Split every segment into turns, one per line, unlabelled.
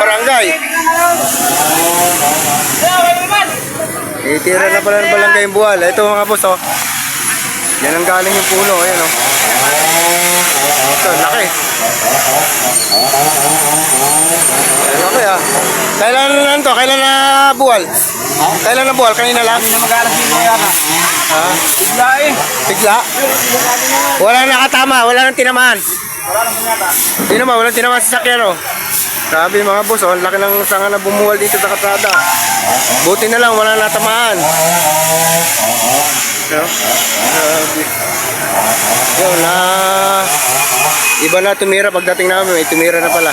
barangay. Itira na pala ng barangay yung buwal. Ito mga boss, oh. Yan ang galing yung puno, ayan, oh. Ito, laki. Okay, ah. Kailan na to? Kailan na buwal? Kailan na buwal? Kanina lang?
Hindi na mag-alas dito yan ah.
Ha?
Bigla eh.
Bigla? Wala nakatama, wala nang tinamaan.
Wala nang punyata.
Hindi naman, walang tinamaan sa sakyan, oh. Grabe mga boss, oh. Ang laki ng sanga na bumuwal dito sa katrada. Buti na lang, wala natamaan. No? Grabe. Yun, na... Iba na tumira pagdating namin, may tumira na pala.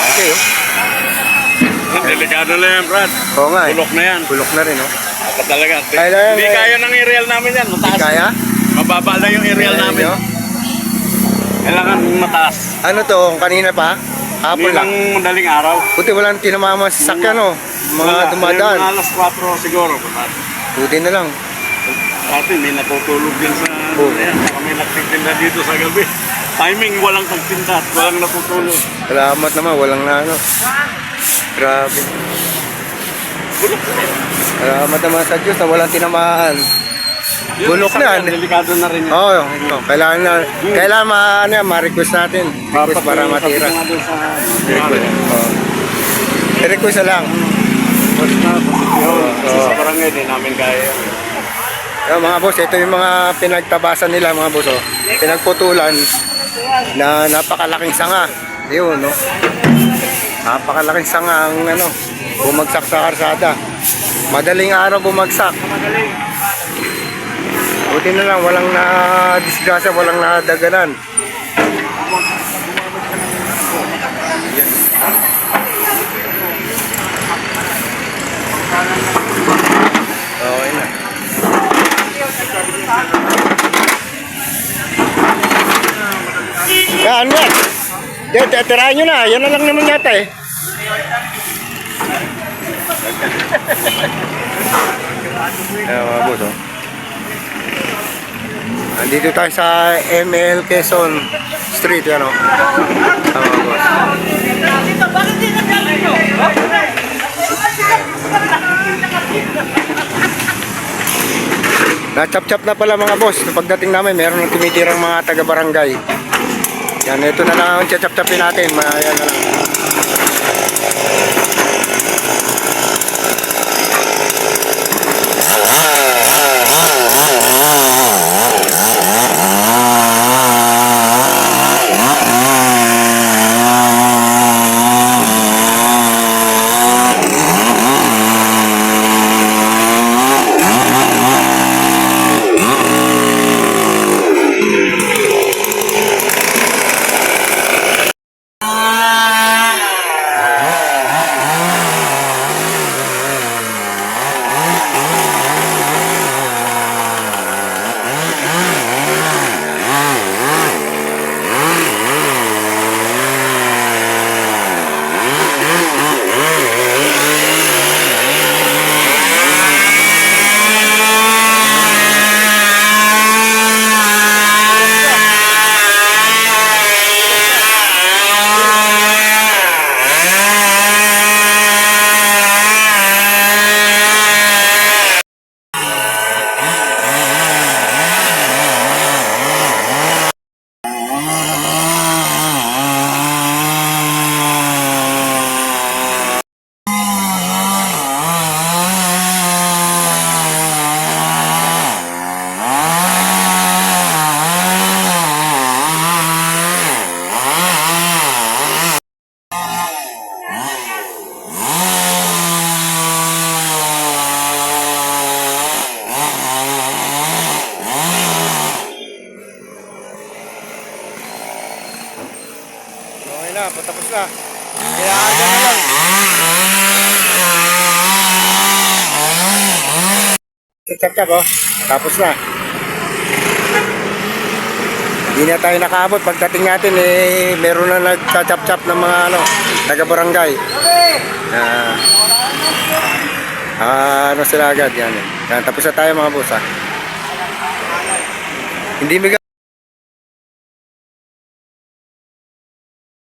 Okay, oh.
Delikado na yan, Brad.
Oo nga, eh.
Bulok na yan.
Bulok na rin, oh.
Ako talaga.
Kaya
Hindi
eh.
kaya ng aerial namin yan. Mataas.
Kaya?
Mababa lang yung aerial namin.
Ayun, oh.
Kailangan mataas.
Ano to, kanina pa? Hapon
Hindi lang
lang.
madaling araw.
Buti walang tinamama sa sakyan, oh. Mga
Wala.
dumadaan.
Yung alas 4 siguro.
Buti na lang.
Dati may natutulog din sa ano yan. Baka may nagtitinda dito sa gabi. Timing walang pagtinda at walang natutulog.
Salamat naman, walang na ano. Grabe.
Yan.
Salamat naman sa Diyos na walang tinamaan. Bulok na
yan. Delikado na rin yan.
Oo, oh, ito. Kailangan na, kailangan ma, ano, yan, ma-request natin. Request para matira. Request. Oo. I-request na lang.
Tapos na. Kasi
Oo.
sa barangay, di namin kaya.
Yung mga boss, ito yung mga pinagtabasan nila mga boss. Oh. Pinagputulan na napakalaking sanga. Yun, no? Napakalaking sanga ang ano, bumagsak sa karsada. Madaling araw bumagsak. Buti na lang, walang na disgrasya, walang nadaganan. Okay na. Yan, yan. Yan, titirahin nyo na. Yan na lang naman yata eh. Ayan mga boss, oh. Andito tayo sa ML Quezon Street, yan oh. Ayan mga boss. Na-chop-chop na pala mga boss. Pagdating namin, meron ng tumitirang mga taga-barangay. Yan, ito na lang ang chop-chopin natin. Mga yan na lang. Okay na, patapos na. Kailangan na lang. Chap-chap oh. Tapos na. Hindi na tayo nakaabot. Pagdating natin, eh, meron na nagka-chap-chap ng mga ano, taga-barangay. Ah, ah, ano sila agad, yan. yan. Tapos na tayo mga boss, ha. Hindi mig